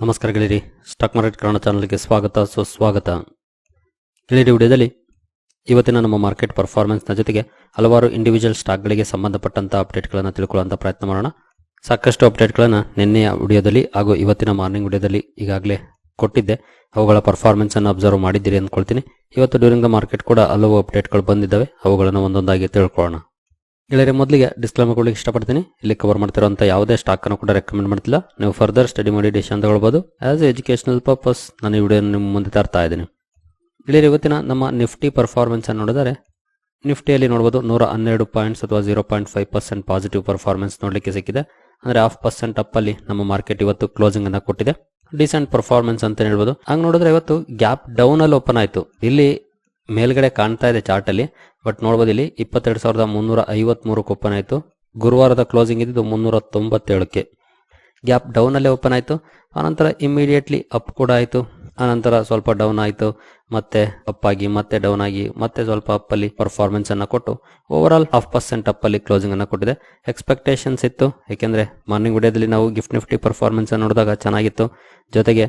ನಮಸ್ಕಾರ stock market Kannada ಚಾನಲ್ಗೆ ಸ್ವಾಗತ, ಸುಸ್ವಾಗತ. ಗೆಳೆಯರಿ, ವಿಡಿಯೋದಲ್ಲಿ ಇವತ್ತಿನ ನಮ್ಮ ಮಾರ್ಕೆಟ್ ಪರ್ಫಾರ್ಮೆನ್ಸ್ನ ಜೊತೆಗೆ ಹಲವಾರು ಇಂಡಿವಿಜುವಲ್ ಸ್ಟಾಕ್ಗಳಿಗೆ ಸಂಬಂಧಪಟ್ಟಂತ ಅಪ್ಡೇಟ್ಗಳನ್ನು ತಿಳ್ಕೊಳ್ಳುವಂತ ಪ್ರಯತ್ನ ಮಾಡೋಣ. ಸಾಕಷ್ಟು ಅಪ್ಡೇಟ್ಗಳನ್ನು ನಿನ್ನೆಯ ವಿಡಿಯೋದಲ್ಲಿ ಹಾಗೂ ಇವತ್ತಿನ ಮಾರ್ನಿಂಗ್ ವಿಡಿಯೋದಲ್ಲಿ ಈಗಾಗಲೇ ಕೊಟ್ಟಿದ್ದೆ. ಅವುಗಳ ಪರ್ಫಾರ್ಮೆನ್ಸನ್ನು ಅಬ್ಸರ್ವ್ ಮಾಡಿದ್ದೀರಿ ಅಂದ್ಕೊಳ್ತೀನಿ. ಇವತ್ತು ಡ್ಯೂರಿಂಗ್ ದ ಮಾರ್ಕೆಟ್ ಕೂಡ ಹಲವು ಅಪ್ಡೇಟ್ಗಳು ಬಂದಿದ್ದಾವೆ. ಅವುಗಳನ್ನು ಒಂದೊಂದಾಗಿ ತಿಳ್ಕೊಳ್ಳೋಣ. ಗೆಳೆಯರೆ ಮೊದಲಿಗೆ ಡಿಸ್ಕ್ಲೇಮರ್ ಕೊಡ್ಲಿಕ್ಕೆ ಇಷ್ಟಪಡ್ತೀನಿ. ಇಲ್ಲಿ ಕವರ್ ಮಾಡ್ತಿರೋಂಥ ಯಾವುದೇ ಸ್ಟಾಕ್ ಅನ್ನು ಕೂಡ ರೆಕಮೆಂಡ್ ಮಾಡ್ತಿಲ್ಲ. ನೀವು ಫರ್ದರ್ ಸ್ಟಡಿ ಮಾಡಿ ಡಿಶನ್ ಅಂತ ಹೇಳ್ಬೋದು. ಆಸ್ ಎಜುಕೇಶನಲ್ ಪರ್ಪಸ್ ನಾನು ಈ ವಿಡಿಯೋ ನಿಮ್ಮ ಮುಂದೆ ತರ್ತಾ ಇದ್ದೀನಿ. ಗೆಳೆಯರೆ ಇವತ್ತಿನ ನಮ್ಮ ನಿಫ್ಟಿ ಪರ್ಫಾರ್ಮೆನ್ಸ್ ಅನ್ನು ನೋಡಿದರೆ ನಿಫ್ಟಿಯಲ್ಲಿ ನೋಡ್ಬೋದು ನೂರ ಹನ್ನೆರಡು ಪಾಯಿಂಟ್ಸ್ ಅಥವಾ zero point five percent positive performance ನೋಡಲಿಕ್ಕೆ ಸಿಕ್ಕಿದೆ. ಅಂದರೆ ಹಾಫ್ ಪರ್ಸೆಂಟ್ ಅಪ್ಪಲ್ಲಿ ನಮ್ಮ ಮಾರ್ಕೆಟ್ ಇವತ್ತು ಕ್ಲೋಸಿಂಗ್ ಅನ್ನು ಕೊಟ್ಟಿದೆ. ಡಿಸೆಂಟ್ ಪರ್ಫಾರ್ಮೆನ್ಸ್ ಅಂತ ಹೇಳ್ಬೋದು. ಹಂಗೆ ನೋಡಿದ್ರೆ ಇವತ್ತು ಗ್ಯಾಪ್ ಡೌನ್ ಅಲ್ಲಿ ಓಪನ್ ಆಯಿತು. ಇಲ್ಲಿ ಮೇಲ್ಗಡೆ ಕಾಣ್ತಾ ಇದೆ ಚಾರ್ಟ್ ಅಲ್ಲಿ ಬಟ್ ನೋಡ್ಬೋದು ಇಲ್ಲಿ ಇಪ್ಪತ್ತೆರಡು ಸಾವಿರದ ಮುನ್ನೂರ ಐವತ್ಮೂರು ಓಪನ್ ಆಯಿತು. ಗುರುವಾರದ ಕ್ಲೋಸಿಂಗ್ ಇದ್ದಿದ್ದು ಮುನ್ನೂರ ತೊಂಬತ್ತೇಳಕ್ಕೆ. ಗ್ಯಾಪ್ ಡೌನ್ ಅಲ್ಲೇ ಓಪನ್ ಆಯಿತು. ಆನಂತರ ಇಮಿಡಿಯೇಟ್ಲಿ ಅಪ್ ಕೂಡ ಆಯಿತು. ಆನಂತರ ಸ್ವಲ್ಪ ಡೌನ್ ಆಯಿತು. ಮತ್ತೆ ಅಪ್ ಆಗಿ, ಮತ್ತೆ ಡೌನ್ ಆಗಿ, ಮತ್ತೆ ಸ್ವಲ್ಪ ಅಪ್ ಅಲ್ಲಿ ಪರ್ಫಾರ್ಮೆನ್ಸ್ ಅನ್ನ ಕೊಟ್ಟು over all half percent up ಅಲ್ಲಿ ಕ್ಲೋಸಿಂಗ್ ಅನ್ನ ಕೊಟ್ಟಿದೆ. ಎಕ್ಸ್ಪೆಕ್ಟೇಷನ್ಸ್ ಇತ್ತು. ಯಾಕೆಂದ್ರೆ ಮಾರ್ನಿಂಗ್ ವಿಡಿಯೋದಲ್ಲಿ ನಾವು ಗಿಫ್ಟ್ ನಿಫ್ಟಿ ಪರ್ಫಾರ್ಮೆನ್ಸ್ ನೋಡಿದಾಗ ಚೆನ್ನಾಗಿತ್ತು. ಜೊತೆಗೆ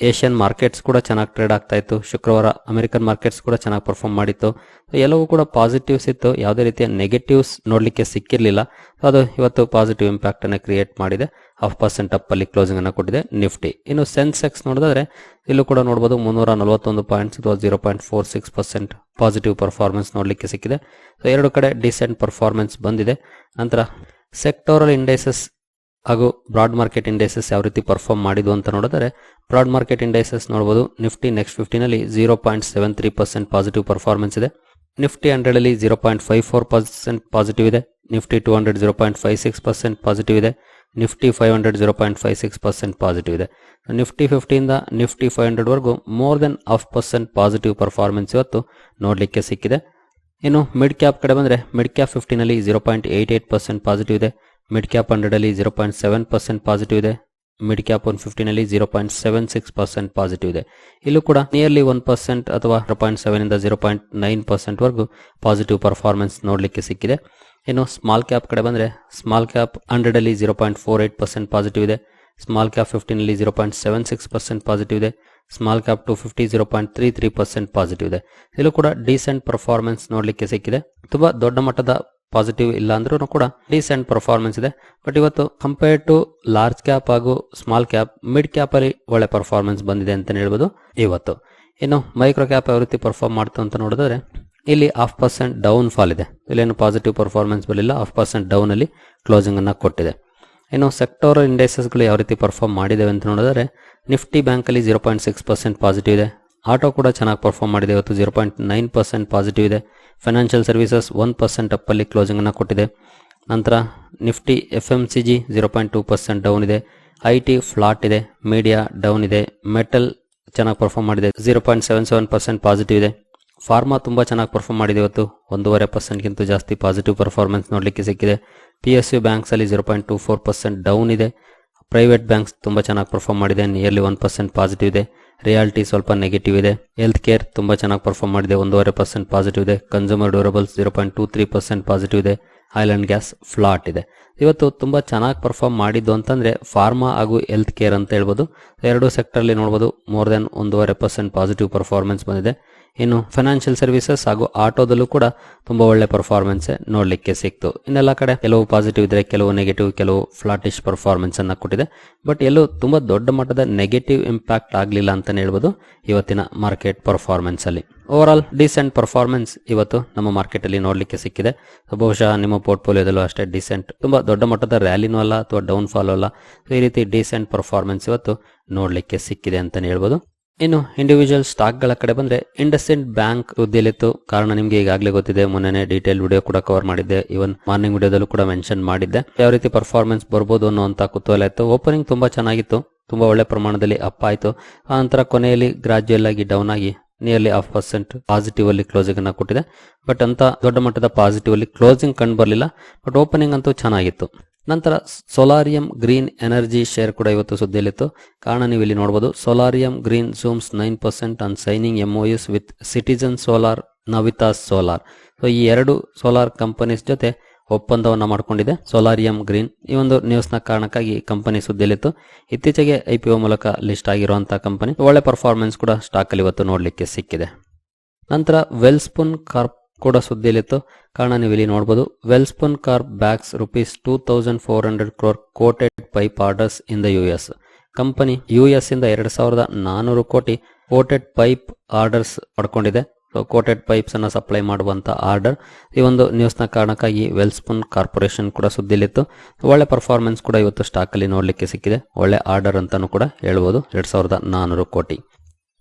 ಏಷ್ಯನ್ ಮಾರ್ಕೆಟ್ಸ್ ಕೂಡ ಚೆನ್ನಾಗಿ ಟ್ರೇಡ್ ಆಗ್ತಾ ಇತ್ತು. ಶುಕ್ರವಾರ ಅಮೆರಿಕನ್ ಮಾರ್ಕೆಟ್ಸ್ ಕೂಡ ಚೆನ್ನಾಗಿ ಪರ್ಫಾರ್ಮ್ ಮಾಡಿತ್ತು. ಎಲ್ಲವೂ ಕೂಡ ಪಾಸಿಟಿವ್ಸ್ ಇತ್ತು. ಯಾವುದೇ ರೀತಿಯ ನೆಗೆಟಿವ್ಸ್ ನೋಡಲಿಕ್ಕೆ ಸಿಕ್ಕಿರಲಿಲ್ಲ. ಅದು ಇವತ್ತು ಪಾಸಿಟಿವ್ ಇಂಪ್ಯಾಕ್ಟ್ ಅನ್ನು ಕ್ರಿಯೇಟ್ ಮಾಡಿದೆ. ಹಾಫ್ ಪರ್ಸೆಂಟ್ ಅಪ್ ಅಲ್ಲಿ ಕ್ಲೋಸಿಂಗ್ ಅನ್ನು ಕೊಟ್ಟಿದೆ ನಿಫ್ಟಿ ಇನ್ನು ಸೆನ್ಸೆಕ್ಸ್ ನೋಡಿದ್ರೆ ಇಲ್ಲೂ ಕೂಡ ನೋಡಬಹುದು ಮುನ್ನೂರ ನಲವತ್ತೊಂದು ಪಾಯಿಂಟ್ಸ್ ಅಥವಾ zero point four six percent positive performance ನೋಡಲಿಕ್ಕೆ ಸಿಕ್ಕಿದೆ. ಸೊ ಎರಡು ಕಡೆ ಡಿಸೆಂಟ್ ಪರ್ಫಾರ್ಮೆನ್ಸ್ ಬಂದಿದೆ. ನಂತರ ಸೆಕ್ಟೋರಲ್ ಇಂಡೈಸಸ್ ಹಾಗೂ ಬ್ರಾಡ್ ಮಾರ್ಕೆಟ್ ಇಂಡೈಸಸ್ ಯಾವ ರೀತಿ ಪರ್ಫಾರ್ಮ್ ಮಾಡಿದ್ವು ಅಂತ ನೋಡಿದರೆ, ಬ್ರಾಡ್ ಮಾರ್ಕೆಟ್ ಇಂಡೈಸಸ್ ನೋಡಬಹುದು Nifty next ಫಿಫ್ಟಿನಲ್ಲಿ zero point seven three percent positive performance ಇದೆ. ನಿಫ್ಟಿ ಹಂಡ್ರೆಡ್ ಅಲ್ಲಿ zero point five four percent positive ಇದೆ. Nifty two hundred zero point five six percent positive ಇದೆ. Nifty five hundred zero point five six percent positive ಇದೆ. Nifty ಫಿಫ್ಟಿಯಿಂದ Nifty five hundred ವರೆಗೂ more than half percent positive performance ಇವತ್ತು ನೋಡಲಿಕ್ಕೆ ಸಿಕ್ಕಿದೆ. ಇನ್ನು mid cap ಕಡೆ ಬಂದರೆ mid cap ಫಿಫ್ಟಿನಲ್ಲಿ zero point eight eight percent positive ಇದೆ. Mid cap ಹಂಡ್ರೆಡಲ್ಲಿ zero point seven percent positive ಇದೆ. Mid cap one ಫಿಫ್ಟಿನಲ್ಲಿ zero point seven six percent positive ಇದೆ. ಇಲ್ಲೂ ಕೂಡ ನಿಯರ್ಲಿ ಒನ್ ಪರ್ಸೆಂಟ್ ಅಥವಾ ಜೀರೋ ಪಾಯಿಂಟ್ ಸೆವೆನ್ ಇಂದ zero point nine percent ವರೆಗೂ positive performance ನೋಡಲಿಕ್ಕೆ ಸಿಕ್ಕಿದೆ. ಇನ್ನು ಸ್ಮಾಲ್ ಕ್ಯಾಪ್ ಕಡೆ ಬಂದರೆ small cap ಹಂಡ್ರೆಡಲ್ಲಿ zero point four eight percent positive ಇದೆ. Small cap ಫಿಫ್ಟಿನಲ್ಲಿ zero point seven six percent positive ಇದೆ. Small cap two fifty zero point three three percent positive ಇದೆ. ಇಲ್ಲೂ ಕೂಡ ಡೀಸೆಂಟ್ ಪರ್ಫಾರ್ಮೆನ್ಸ್ ನೋಡಲಿಕ್ಕೆ ಸಿಕ್ಕಿದೆ. ತುಂಬಾ ದೊಡ್ಡ ಮಟ್ಟದ ಪಾಸಿಟಿವ್ ಇಲ್ಲ ಅಂದ್ರೂ ಕೂಡ ಡೀಸೆಂಟ್ ಪರ್ಫಾರ್ಮೆನ್ಸ್ ಇದೆ. ಬಟ್ ಇವತ್ತು ಕಂಪೇರ್ ಟು ಲಾರ್ಜ್ ಕ್ಯಾಪ್ ಹಾಗೂ ಸ್ಮಾಲ್ ಕ್ಯಾಪ್ ಮಿಡ್ ಕ್ಯಾಪ್ ಅಲ್ಲಿ ಒಳ್ಳೆ ಪರ್ಫಾರ್ಮೆನ್ಸ್ ಬಂದಿದೆ ಅಂತ ಹೇಳ್ಬೋದು ಇವತ್ತು. ಇನ್ನು ಮೈಕ್ರೋ ಕ್ಯಾಪ್ ಯಾವ ರೀತಿ ಪರ್ಫಾರ್ಮ್ ಮಾಡ್ತು ಅಂತ ನೋಡಿದ್ರೆ, ಇಲ್ಲಿ ಹಾಫ್ ಪರ್ಸೆಂಟ್ ಡೌನ್ ಫಾಲ್ ಇದೆ. ಇಲ್ಲೇನು ಪಾಸಿಟಿವ್ ಪರ್ಫಾರ್ಮೆನ್ಸ್ ಬರಲಿಲ್ಲ ಹಾಫ್ ಪರ್ಸೆಂಟ್ ಡೌನ್ ಅಲ್ಲಿ ಕ್ಲೋಸಿಂಗ್ ಅನ್ನ ಕೊಟ್ಟಿದೆ. ಇನ್ನು ಸೆಕ್ಟೋರಲ್ಗಳು ಯಾವ ರೀತಿ ಪರ್ಫಾರ್ಮ್ ಮಾಡಿದೆ ಅಂತ ನೋಡಿದ್ರೆ ನಿಫ್ಟಿ ಬ್ಯಾಂಕಲ್ಲಿ zero point six percent positive ಇದೆ. ಆಟೋ ಕೂಡ ಚೆನ್ನಾಗಿ ಪರ್ಫಾರ್ಮ್ ಮಾಡಿದೆ. ಇವತ್ತು zero point nine percent positive ಇದೆ. ಫೈನಾನ್ಷಿಯಲ್ ಸರ್ವಿಸಸ್ ಒನ್ ಪರ್ಸೆಂಟ್ ಅಪ್ಪಲ್ಲಿ ಕ್ಲೋಸಿಂಗ್ ಅನ್ನು ಕೊಟ್ಟಿದೆ. ನಂತರ Nifty F M C G zero point two percent down ಇದೆ. ಐ ಟಿ ಫ್ಲಾಟ್ ಇದೆ. ಮೀಡಿಯಾ ಡೌನ್ ಇದೆ. ಮೆಟಲ್ ಚೆನ್ನಾಗಿ ಪರ್ಫಾರ್ಮ್ ಮಾಡಿದೆ. Zero point seven seven percent positive ಇದೆ. ಫಾರ್ಮಾ ತುಂಬ ಚೆನ್ನಾಗಿ ಪರ್ಫಾರ್ಮ್ ಮಾಡಿದೆ ಇವತ್ತು. ಒಂದೂವರೆ ಪರ್ಸೆಂಟ್ಗಿಂತ ಜಾಸ್ತಿ ಪಾಸಿಟಿವ್ ಪರ್ಫಾರ್ಮೆನ್ಸ್ ನೋಡಲಿಕ್ಕೆ ಸಿಕ್ಕಿದೆ. P S U ಬ್ಯಾಂಕ್ಸಲ್ಲಿ zero point two four percent down ಇದೆ. ಪ್ರೈವೇಟ್ ಬ್ಯಾಂಕ್ಸ್ ತುಂಬ ಚೆನ್ನಾಗಿ ಪರ್ಫಾರ್ಮ್ ಮಾಡಿದೆ. ನಿಯರ್ಲಿ ಒನ್ ಪರ್ಸೆಂಟ್ ಪಾಸಿಟಿವ್ ಇದೆ. ರಿಯಾಲಿಟಿ ಸ್ವಲ್ಪ ನೆಗೆಟಿವ್ ಇದೆ. ಹೆಲ್ತ್ ಕೇರ್ ತುಂಬ ಚೆನ್ನಾಗಿ ಪರ್ಫಾರ್ಮ್ ಮಾಡಿದೆ. ಒಂದೂವರೆ ಪರ್ಸೆಂಟ್ ಪಾಸಿಟಿವ್ ಇದೆ. Consumer durables zero point two three percent positive ಇದೆ. ಐಲ್ಯಾಂಡ್ ಗ್ಯಾಸ್ ಫ್ಲಾಟ್ ಇದೆ. ಇವತ್ತು ತುಂಬ ಚೆನ್ನಾಗಿ ಪರ್ಫಾರ್ಮ್ ಮಾಡಿದ್ದು ಅಂತಂದ್ರೆ ಫಾರ್ಮಾ ಹಾಗೂ ಹೆಲ್ತ್ ಕೇರ್ ಅಂತ ಹೇಳ್ಬೋದು. ಎರಡು ಸೆಕ್ಟರ್ಲಿ ನೋಡ್ಬೋದು. ಮೋರ್ ದೆನ್ ಒಂದೂವರೆ ಪರ್ಸೆಂಟ್ ಪಾಸಿಟಿವ್ ಪರ್ಫಾರ್ಮೆನ್ಸ್ ಬಂದಿದೆ. ಇನ್ನು ಫೈನಾನ್ಷಿಯಲ್ ಸರ್ವಿಸಸ್ ಹಾಗೂ ಆಟೋದಲ್ಲೂ ಕೂಡ ತುಂಬಾ ಒಳ್ಳೆ ಪರ್ಫಾರ್ಮೆನ್ಸ್ ನೋಡಲಿಕ್ಕೆ ಸಿಕ್ತು. ಇನ್ನೆಲ್ಲ ಕಡೆ ಕೆಲವು ಪಾಸಿಟಿವ್ ಇದ್ರೆ ಕೆಲವು ನೆಗೆಟಿವ್ ಕೆಲವು ಫ್ಲಾಟಿಶ್ ಪರ್ಫಾರ್ಮೆನ್ಸ್ ಅನ್ನ ಕೊಟ್ಟಿದೆ. ಬಟ್ ಎಲ್ಲೂ ತುಂಬಾ ದೊಡ್ಡ ಮಟ್ಟದ ನೆಗೆಟಿವ್ ಇಂಪ್ಯಾಕ್ಟ್ ಆಗಲಿಲ್ಲ ಅಂತ ಹೇಳ್ಬೋದು ಇವತ್ತಿನ ಮಾರ್ಕೆಟ್ ಪರ್ಫಾರ್ಮೆನ್ಸ್ ಅಲ್ಲಿ. ಓವರ್ ಆಲ್ ಡಿಸೆಂಟ್ ಪರ್ಫಾರ್ಮೆನ್ಸ್ ಇವತ್ತು ನಮ್ಮ ಮಾರ್ಕೆಟ್ ಅಲ್ಲಿ ನೋಡಲಿಕ್ಕೆ ಸಿಕ್ಕಿದೆ. ಬಹುಶಃ ನಿಮ್ಮ ಪೋರ್ಟ್ಫೋಲಿಯೋದಲ್ಲೂ ಅಷ್ಟೇ ಡಿಸೆಂಟ್ ತುಂಬಾ ದೊಡ್ಡ ಮಟ್ಟದ ರ್ಯಾಲಿನೂ ಅಲ್ಲ, ಅಥವಾ ಡೌನ್ ಫಾಲ್ ಅಲ್ಲ ಈ ರೀತಿ ಡಿಸೆಂಟ್ ಪರ್ಫಾರ್ಮೆನ್ಸ್ ಇವತ್ತು ನೋಡಲಿಕ್ಕೆ ಸಿಕ್ಕಿದೆ ಅಂತಾನೆ ಹೇಳ್ಬೋದು. ಇನ್ನು ಇಂಡಿವಿಜುವಲ್ ಸ್ಟಾಕ್ಗಳ ಕಡೆ ಬಂದ್ರೆ ಇಂಡಸ್ಇಂಡ್ ಬ್ಯಾಂಕ್ ವೃದ್ಧಿಯಲ್ಲಿತ್ತು ಕಾರಣ ನಿಮಗೆ ಈಗಾಗಲೇ ಗೊತ್ತಿದೆ ಮೊನ್ನೆ ಡೀಟೇಲ್ ವಿಡಿಯೋ ಕೂಡ ಕವರ್ ಮಾಡಿದ್ದೆ. ಇವನ್ ಮಾರ್ನಿಂಗ್ ವಿಡಿಯೋದಲ್ಲೂ ಕೂಡ ಮೆನ್ಷನ್ ಮಾಡಿದ್ದೆ. ಯಾವ ರೀತಿ ಪರ್ಫಾರ್ಮೆನ್ಸ್ ಬರ್ಬೋದು ಅನ್ನುವಂತ ಕುತೂಹಲ ಇತ್ತು. ಓಪನಿಂಗ್ ತುಂಬಾ ಚೆನ್ನಾಗಿತ್ತು. ತುಂಬಾ ಒಳ್ಳೆ ಪ್ರಮಾಣದಲ್ಲಿ ಅಪ್ ಆಯಿತು. ಆ ನಂತರ ಕೊನೆಯಲ್ಲಿ ಗ್ರಾಜುಯಲ್ ಆಗಿ ಡೌನ್ ಆಗಿ ನಿಯರ್ಲಿ ಹಾಫ್ ಪರ್ಸೆಂಟ್ ಪಾಸಿಟಿವ್ ಅಲ್ಲಿ ಕ್ಲೋಸಿಂಗ್ ಅನ್ನ ಕೊಟ್ಟಿದೆ. ಬಟ್ ಅಂತ ದೊಡ್ಡ ಮಟ್ಟದ ಪಾಸಿಟಿವ್ ಅಲ್ಲಿ ಕ್ಲೋಸಿಂಗ್ ಕಂಡು ಬರಲಿಲ್ಲ. ಬಟ್ ಓಪನಿಂಗ್ ಅಂತೂ ಚೆನ್ನಾಗಿತ್ತು. ನಂತರ ಸೋಲಾರಿಯಂ ಗ್ರೀನ್ ಎನರ್ಜಿ ಶೇರ್ ಕೂಡ ಇವತ್ತು ಸುದ್ದಿಯಲ್ಲಿತ್ತು. ಕಾರಣ ನೀವು ಇಲ್ಲಿ ನೋಡಬಹುದು Solarium Green zooms nine percent on signing MoUs with Citizen Solar Navitas Solar. So ಈ ಎರಡು ಸೋಲಾರ್ ಕಂಪನೀಸ್ ಜೊತೆ ಒಪ್ಪಂದವನ್ನು ಮಾಡಿಕೊಂಡಿದೆ, ಸೋಲಾರಿಯಂ ಗ್ರೀನ್. ಈ ಒಂದು ನ್ಯೂಸ್ನ ಕಾರಣಕ್ಕಾಗಿ ಕಂಪನಿ ಸುದ್ದಿಯಲ್ಲಿತ್ತು. ಇತ್ತೀಚೆಗೆ ಐ ಪಿ ಒ ಮೂಲಕ ಲಿಸ್ಟ್ ಆಗಿರುವಂತಹ ಕಂಪನಿ, ಒಳ್ಳೆ ಪರ್ಫಾರ್ಮೆನ್ಸ್ ಕೂಡ ಸ್ಟಾಕ್ ಅಲ್ಲಿ ಇವತ್ತು ನೋಡಲಿಕ್ಕೆ ಸಿಕ್ಕಿದೆ. ನಂತರ ವೆಲ್ಸ್ಪುನ್ ಕಾರ್ಪ್ ಕೂಡ ಸುದ್ದಿಯಲ್ಲಿತ್ತು. ಕಾರಣ ನೀವು ಇಲ್ಲಿ ನೋಡಬಹುದು Welspun Corp bags rupees two thousand four hundred crore coated pipe orders in the U S company U S ಇಂದ ಎರಡ್ ಸಾವಿರದ ನಾನೂರು ಕೋಟಿ ಕೋಟೆಡ್ ಪೈಪ್ ಆರ್ಡರ್ಸ್ ಪಡ್ಕೊಂಡಿದೆ. ಕೋಟೆಡ್ ಪೈಪ್ಸ್ ಅನ್ನು ಸಪ್ಲೈ ಮಾಡುವಂತ ಆರ್ಡರ್ ಈ ಒಂದು ನ್ಯೂಸ್ನ ಕಾರಣಕ್ಕಾಗಿ ವೆಲ್ಸ್ಪೂನ್ ಕಾರ್ಪೊರೇಷನ್ ಕೂಡ ಸುದ್ದಿಲಿತ್ತು ಒಳ್ಳೆ ಪರ್ಫಾರ್ಮೆನ್ಸ್ ಕೂಡ ಇವತ್ತು ಸ್ಟಾಕ್ ಅಲ್ಲಿ ನೋಡ್ಲಿಕ್ಕೆ ಸಿಕ್ಕಿದೆ. ಒಳ್ಳೆ ಆರ್ಡರ್ ಅಂತಾನು ಕೂಡ ಹೇಳ್ಬೋದು. ಎರಡ್ ಸಾವಿರದ ನಾನೂರು ಕೋಟಿ.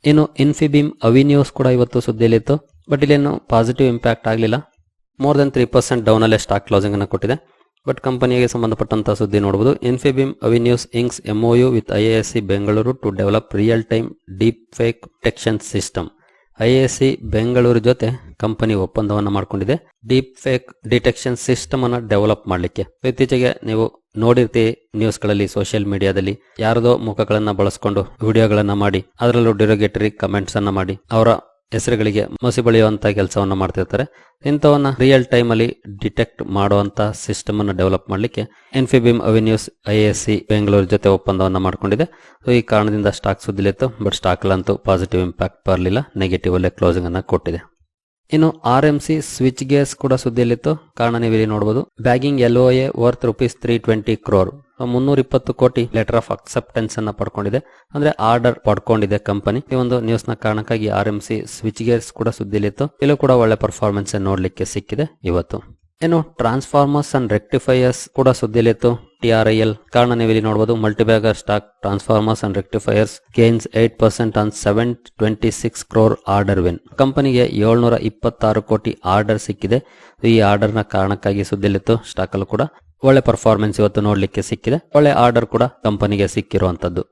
ಇನ್ನು ಇನ್ಫಿಬಿಮ್ ಅವಿನ್ಯೂಸ್ ಕೂಡ ಇವತ್ತು ಸುದ್ದಿಯಲ್ಲಿತ್ತು. ಬಟ್ ಇಲ್ಲೇನು ಪಾಸಿಟಿವ್ ಇಂಪ್ಯಾಕ್ಟ್ ಆಗಲಿಲ್ಲ. More than three percent down ಅಲ್ಲೇ ಸ್ಟಾಕ್ ಕ್ಲೋಸಿಂಗ್ ಅನ್ನು ಕೊಟ್ಟಿದೆ. ಬಟ್ ಕಂಪನಿಗೆ ಸಂಬಂಧಪಟ್ಟಂತಹ ಸುದ್ದಿ ನೋಡಬಹುದು Infibeam Avenues inks MoU with IISc Bengaluru to develop real time deep fake detection system IISc Bengaluru ಜೊತೆ ಕಂಪನಿ ಒಪ್ಪಂದವನ್ನು ಮಾಡಿಕೊಂಡಿದೆ. ಡೀಪ್ ಫೇಕ್ ಡಿಟೆಕ್ಷನ್ ಸಿಸ್ಟಮ್ ಅನ್ನು ಡೆವಲಪ್ ಮಾಡಲಿಕ್ಕೆ. ಇತ್ತೀಚೆಗೆ ನೀವು ನೋಡಿರ್ತೀವಿ ನ್ಯೂಸ್ಗಳಲ್ಲಿ ಸೋಷಿಯಲ್ ಮೀಡಿಯಾದಲ್ಲಿ ಯಾರದೋ ಮುಖಗಳನ್ನು ಬಳಸ್ಕೊಂಡು ವಿಡಿಯೋಗಳನ್ನು ಮಾಡಿ, ಅದರಲ್ಲೂ ಡಿರೋಗೇಟರಿ ಕಮೆಂಟ್ಸ್ ಅನ್ನ ಮಾಡಿ, ಅವರ ಹೆಸರುಗಳಿಗೆ ಮಸಿ ಬಳಿಯುವಂಥ ಕೆಲಸವನ್ನು ಮಾಡ್ತಿರ್ತಾರೆ. ಇಂಥವನ್ನ ರಿಯಲ್ ಟೈಮ್ ಅಲ್ಲಿ ಡಿಟೆಕ್ಟ್ ಮಾಡುವಂತ ಸಿಸ್ಟಮ್ ಅನ್ನು ಡೆವಲಪ್ ಮಾಡಲಿಕ್ಕೆ ಎನ್ಫಿಬಿಮ್ ಅವೆನ್ಯೂಸ್ ಐ ಬೆಂಗಳೂರು ಜೊತೆ ಒಪ್ಪಂದವನ್ನು ಮಾಡಿಕೊಂಡಿದೆ. ಸೊ ಈ ಕಾರಣದಿಂದ ಸ್ಟಾಕ್ ಸುದ್ದಿಲಿತ್ತು ಬಟ್ ಸ್ಟಾಕ್ ಅಂತೂ ಪಾಸಿಟಿವ್ ಇಂಪ್ಯಾಕ್ಟ್ ಬರಲಿಲ್ಲ ನೆಗೆಟಿವ್ ಅಲ್ಲೇ ಕ್ಲೋಸಿಂಗ್ ಅನ್ನ ಕೊಟ್ಟಿದೆ. ಇನ್ನು R M C switch gears ಕೂಡ ಸುದ್ದಿಯಲ್ಲಿತ್ತು ಕಾರಣ ನೀವು ಇಲ್ಲಿ ನೋಡಬಹುದು bagging L A worth rupees three twenty crore ಮುನ್ನೂರ ಇಪ್ಪತ್ತು ಕೋಟಿ ಲೆಟರ್ ಆಫ್ ಅಕ್ಸೆಪ್ಟೆನ್ಸ್ ಅನ್ನ ಪಡ್ಕೊಂಡಿದೆ. ಅಂದ್ರೆ ಆರ್ಡರ್ ಪಡ್ಕೊಂಡಿದೆ ಕಂಪನಿ ಈ ಒಂದು ನ್ಯೂಸ್ನ ಕಾರಣಕ್ಕಾಗಿ R M C switch gears ಕೂಡ ಸುದ್ದಿಲಿತ್ತು. ಇಲ್ಲೂ ಕೂಡ ಒಳ್ಳೆ ಪರ್ಫಾರ್ಮೆನ್ಸ್ ನೋಡ್ಲಿಕ್ಕೆ ಸಿಕ್ಕಿದೆ ಇವತ್ತು. ಏನು ಟ್ರಾನ್ಸ್ಫಾರ್ಮರ್ಸ್ ಅಂಡ್ ರೆಕ್ಟಿಫೈಯರ್ಸ್ ಕೂಡ ಸುದ್ದಿಲಿತ್ತು. ಎಲ್ ಕಾರಣ ನೀವು ಇಲ್ಲಿ ನೋಡಬಹುದು multibagger stock transformers and rectifiers gains eight percent on seven twenty six crore order win ಕಂಪನಿಗೆ ಏಳ್ನೂರ ಇಪ್ಪತ್ತಾರು ಕೋಟಿ ಆರ್ಡರ್ ಸಿಕ್ಕಿದೆ. ಈ ಆರ್ಡರ್ನ ಕಾರಣಕ್ಕಾಗಿ ಸುದ್ದಿಲಿತ್ತು. ಸ್ಟಾಕ್ ಅಲ್ಲೂ ಕೂಡ. ಒಳ್ಳೆ ಪರ್ಫಾರ್ಮೆನ್ಸ್ ಇವತ್ತು ನೋಡ್ಲಿಕ್ಕೆ ಸಿಕ್ಕಿದೆ. ಒಳ್ಳೆ ಆರ್ಡರ್ ಕೂಡ ಕಂಪನಿಗೆ ಸಿಕ್ಕಿರುವಂತದ್ದು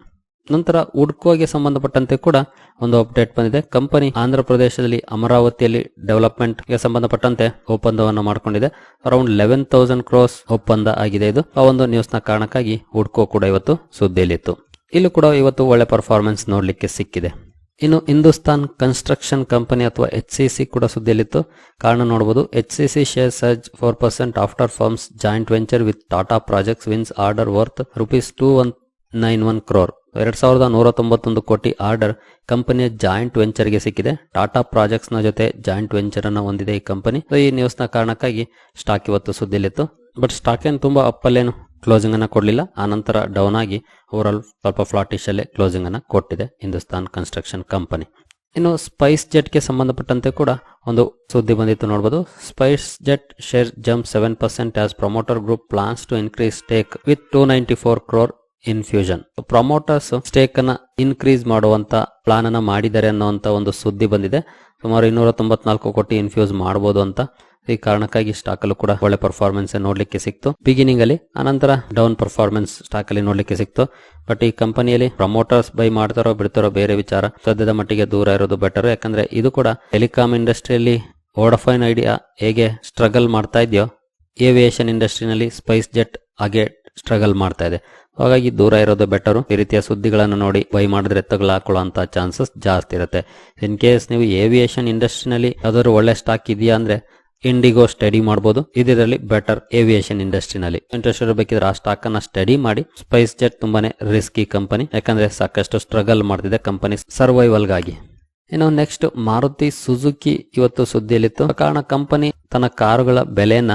ನಂತರ ಉಡ್ಕೋಗೆ ಸಂಬಂಧಪಟ್ಟಂತೆ ಕೂಡ ಒಂದು ಅಪ್ಡೇಟ್ ಬಂದಿದೆ. ಕಂಪನಿ ಆಂಧ್ರ ಪ್ರದೇಶದಲ್ಲಿ ಅಮರಾವತಿಯಲ್ಲಿ ಡೆವಲಪ್ಮೆಂಟ್ಗೆ ಸಂಬಂಧಪಟ್ಟಂತೆ ಒಪ್ಪಂದವನ್ನು ಮಾಡಿಕೊಂಡಿದೆ. ಅರೌಂಡ್ ಲೆವೆನ್ ತೌಸಂಡ್ ಕ್ರೋಸ್ ಒಪ್ಪಂದ ಆಗಿದೆ ಇದು. ಆ ಒಂದು ನ್ಯೂಸ್ನ ಕಾರಣಕ್ಕಾಗಿ ಉಡ್ಕೋ ಕೂಡ ಇವತ್ತು ಸುದ್ದಿಯಲ್ಲಿತ್ತು. ಇಲ್ಲೂ ಕೂಡ ಇವತ್ತು ಒಳ್ಳೆ ಪರ್ಫಾರ್ಮೆನ್ಸ್ ನೋಡ್ಲಿಕ್ಕೆ ಸಿಕ್ಕಿದೆ. ಇನ್ನು ಹಿಂದೂಸ್ತಾನ್ ಕನ್ಸ್ಟ್ರಕ್ಷನ್ ಕಂಪನಿ ಅಥವಾ ಎಚ್ ಸಿ ಸಿ ಕೂಡ ಸುದ್ದಿಯಲ್ಲಿತ್ತು. ಕಾರಣ ನೋಡಬಹುದು H C C share surge four percent after firms joint venture with Tata Projects wins order worth rupees two one nine one crore ಎರಡ್ ಸಾವಿರದ ನೂರ ತೊಂಬತ್ತೊಂದು ಕೋಟಿ ಆರ್ಡರ್ ಕಂಪನಿಯ ಜಾಯಿಂಟ್ ವೆಂಚರ್ಗೆ ಸಿಕ್ಕಿದೆ. ಟಾಟಾ ಪ್ರಾಜೆಕ್ಟ್ಸ್ನ ಜೊತೆ ಜಾಯಿಂಟ್ ವೆಂಚರ್ ಅನ್ನ ಹೊಂದಿದೆ ಈ ಕಂಪನಿ. ಈ ನ್ಯೂಸ್ನ ಕಾರಣಕ್ಕಾಗಿ ಸ್ಟಾಕ್ ಇವತ್ತು ಸುದ್ದಿಲಿತ್ತು ಬಟ್ ಸ್ಟಾಕ್ ಏನು ತುಂಬ ಅಪ್ಪಲ್ಲೇನು ಕ್ಲೋಸಿಂಗ್ ಅನ್ನ ಕೊಡಲಿಲ್ಲ. ಆನಂತರ ನಂತರ ಡೌನ್ ಆಗಿ ಓವರಾಲ್ ಸ್ವಲ್ಪ ಫ್ಲಾಟಿಶ್ ಅಲ್ಲೇ ಕ್ಲೋಸಿಂಗ್ ಅನ್ನ ಕೊಟ್ಟಿದೆ ಹಿಂದೂಸ್ತಾನ್ ಕನ್ಸ್ಟ್ರಕ್ಷನ್ ಕಂಪನಿ ಇನ್ನು ಸ್ಪೈಸ್ ಜೆಟ್ಗೆ ಸಂಬಂಧಪಟ್ಟಂತೆ ಕೂಡ ಒಂದು ಸುದ್ದಿ ಬಂದಿತ್ತು ನೋಡಬಹುದು SpiceJet share jump seven percent as promoter group plans to increase stake with two ninety four crore infusion promoters stake ಅನ್ನ ಇನ್ಕ್ರೀಸ್ ಮಾಡುವಂತ ಪ್ಲಾನ್ ಅನ್ನ ಮಾಡಿದ್ದಾರೆ ಅನ್ನುವಂತ ಒಂದು ಸುದ್ದಿ ಬಂದಿದೆ. ಸುಮಾರು ಇನ್ನೂರ ತೊಂಬತ್ನಾಲ್ಕು ಕೋಟಿ ಇನ್ಫ್ಯೂಸ್ ಮಾಡಬಹುದು ಅಂತ ಈ ಕಾರಣಕ್ಕಾಗಿ ಸ್ಟಾಕ್ ಅಲ್ಲೂ ಕೂಡ ಒಳ್ಳೆ ಪರ್ಫಾರ್ಮೆನ್ಸ್ ನೋಡ್ಲಿಕ್ಕೆ ಸಿಕ್ತು. ಬಿಗಿನಿಂಗ್ ಅಲ್ಲಿ ಅನಂತರ ಡೌನ್ ಪರ್ಫಾರ್ಮೆನ್ಸ್ ಸ್ಟಾಕ್ ಅಲ್ಲಿ ನೋಡ್ಲಿಕ್ಕೆ ಸಿಕ್ತು. ಬಟ್ ಈ ಕಂಪನಿಯಲ್ಲಿ ಪ್ರಮೋಟರ್ಸ್ ಬೈ ಮಾಡ್ತಾರೋ ಬಿಡ್ತಾರೋ ಬೇರೆ ವಿಚಾರ. ಸದ್ಯದ ಮಟ್ಟಿಗೆ ದೂರ ಇರೋದು ಬೆಟರ್ ಯಾಕಂದ್ರೆ ಇದು ಕೂಡ ಟೆಲಿಕಾಂ ಇಂಡಸ್ಟ್ರಿಯಲ್ಲಿ ವೋಡಫೈನ್ ಐಡಿಯಾ ಹೇಗೆ ಸ್ಟ್ರಗಲ್ ಮಾಡ್ತಾ ಇದೆಯೋ ಏವಿಯೇಷನ್ ಇಂಡಸ್ಟ್ರಿನಲ್ಲಿ ಸ್ಪೈಸ್ ಜೆಟ್ ಹಾಗೆ ಸ್ಟ್ರಗಲ್ ಮಾಡ್ತಾ ಇದೆ. ಹಾಗಾಗಿ ದೂರ ಇರೋದು ಬೆಟರು ಈ ರೀತಿಯ ಸುದ್ದಿಗಳನ್ನು ನೋಡಿ ಬೈ ಮಾಡಿದ್ರೆ ತಗಲಾಕೊಳ್ಳುವಂತ ಚಾನ್ಸಸ್ ಜಾಸ್ತಿ ಇರುತ್ತೆ. ಇನ್ ಕೇಸ್ ನೀವು ಏವಿಯೇಷನ್ ಇಂಡಸ್ಟ್ರಿನಲ್ಲಿ ಯಾವ್ದಾದ್ರು ಒಳ್ಳೆ ಸ್ಟಾಕ್ ಇದೆಯಾ ಅಂದ್ರೆ ಇಂಡಿಗೋ ಸ್ಟಡಿ ಮಾಡಬಹುದು ಇದರಲ್ಲಿ ಬೆಟರ್ ಏವಿಯೇಷನ್ ಇಂಡಸ್ಟ್ರಿನಲ್ಲಿ ಇಂಟ್ರೆಸ್ಟ್ ಬೇಕಿದ್ರೆ ಆ ಸ್ಟಾಕ್ ಅನ್ನ ಸ್ಟಡಿ ಮಾಡಿ. ಸ್ಪೈಸ್ ಜೆಟ್ ತುಂಬಾನೇ ರಿಸ್ಕಿ ಕಂಪನಿ ಯಾಕಂದ್ರೆ ಸಾಕಷ್ಟು ಸ್ಟ್ರಗಲ್ ಮಾಡ್ತಿದೆ ಕಂಪನಿ ಸರ್ವೈವಲ್ಗಾಗಿ. ಇನ್ನು ನೆಕ್ಸ್ಟ್ ಮಾರುತಿ ಸುಜುಕಿ ಇವತ್ತು ಸುದ್ದಿಯಲ್ಲಿತ್ತು. ಕಾರಣ ಕಂಪನಿ ತನ್ನ ಕಾರುಗಳ ಬೆಲೆಯನ್ನ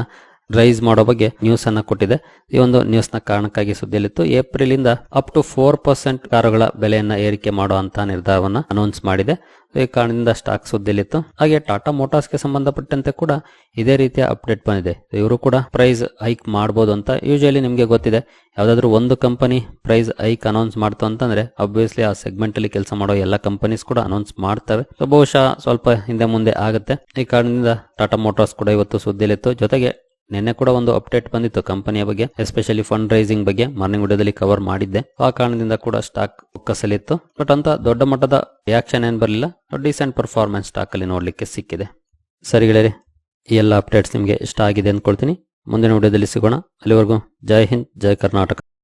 ರೈಸ್ ಮಾಡೋ ಬಗ್ಗೆ ನ್ಯೂಸ್ ಅನ್ನ ಕೊಟ್ಟಿದೆ. ಈ ಒಂದು ನ್ಯೂಸ್ನ ಕಾರಣಕ್ಕಾಗಿ ಸುದ್ದಿಯಲ್ಲಿತ್ತು. ಏಪ್ರಿಲ್ ಇಂದ ಅಪ್ ಟು ಫೋರ್ ಪರ್ಸೆಂಟ್ ಕಾರುಗಳ ಬೆಲೆಯನ್ನ ಏರಿಕೆ ಮಾಡುವಂತ ನಿರ್ಧಾರವನ್ನ ಅನೌನ್ಸ್ ಮಾಡಿದೆ. ಈ ಕಾರಣದಿಂದ ಸ್ಟಾಕ್ ಸುದ್ದಿಯಲ್ಲಿತ್ತು. ಹಾಗೆ ಟಾಟಾ ಮೋಟಾರ್ಸ್ಗೆ ಸಂಬಂಧಪಟ್ಟಂತೆ ಕೂಡ ಇದೇ ರೀತಿಯ ಅಪ್ಡೇಟ್ ಬಂದಿದೆ. ಇವರು ಕೂಡ ಪ್ರೈಸ್ ಹೈಕ್ ಮಾಡಬಹುದು ಅಂತ ಯೂಶಲಿ ನಿಮಗೆ ಗೊತ್ತಿದೆ. ಯಾವ್ದಾದ್ರು ಒಂದು ಕಂಪನಿ ಪ್ರೈಸ್ ಹೈಕ್ ಅನೌನ್ಸ್ ಮಾಡ್ತು ಅಂತಂದ್ರೆ ಅಬ್ವಿಯಸ್ಲಿ ಆ ಸೆಗ್ಮೆಂಟ್ ಅಲ್ಲಿ ಕೆಲಸ ಮಾಡೋ ಎಲ್ಲ ಕಂಪನೀಸ್ ಕೂಡ ಅನೌನ್ಸ್ ಮಾಡ್ತವೆ. ಬಹುಶಃ ಸ್ವಲ್ಪ ಹಿಂದೆ ಮುಂದೆ ಆಗುತ್ತೆ. ಈ ಕಾರಣದಿಂದ ಟಾಟಾ ಮೋಟಾರ್ಸ್ ಕೂಡ ಇವತ್ತು ಸುದ್ದಿಯಲ್ಲಿತ್ತು. ಜೊತೆಗೆ ನಿನ್ನೆ ಕೂಡ ಒಂದು ಅಪ್ಡೇಟ್ ಬಂದಿತ್ತು ಕಂಪನಿಯ ಬಗ್ಗೆ ಎಸ್ಪೆಷಲಿ ಫಂಡ್ ರೈಸಿಂಗ್ ಬಗ್ಗೆ. ಮಾರ್ನಿಂಗ್ ವಿಡಿಯೋದಲ್ಲಿ ಕವರ್ ಮಾಡಿದ್ದೆ. ಆ ಕಾರಣದಿಂದ ಕೂಡ ಸ್ಟಾಕ್ ಒಕ್ಕಸಲಿತ್ತು. ಬಟ್ ಅಂತ ದೊಡ್ಡ ಮಟ್ಟದ ರಿಯಾಕ್ಷನ್ ಏನ್ ಬರಲಿಲ್ಲ. ಡಿಸೆಂಟ್ ಪರ್ಫಾರ್ಮೆನ್ಸ್ ಸ್ಟಾಕ್ ಅಲ್ಲಿ ನೋಡ್ಲಿಕ್ಕೆ ಸಿಕ್ಕಿದೆ. ಸರಿ ಗೆಳೆಯರಿ, ಈ ಎಲ್ಲ ಅಪ್ಡೇಟ್ಸ್ ನಿಮಗೆ ಇಷ್ಟ ಆಗಿದೆ ಅಂದ್ಕೊಳ್ತೀನಿ. ಮುಂದಿನ ವಿಡಿಯೋದಲ್ಲಿ ಸಿಗೋಣ. ಅಲ್ಲಿವರೆಗೂ ಜೈ ಹಿಂದ್, ಜೈ ಕರ್ನಾಟಕ.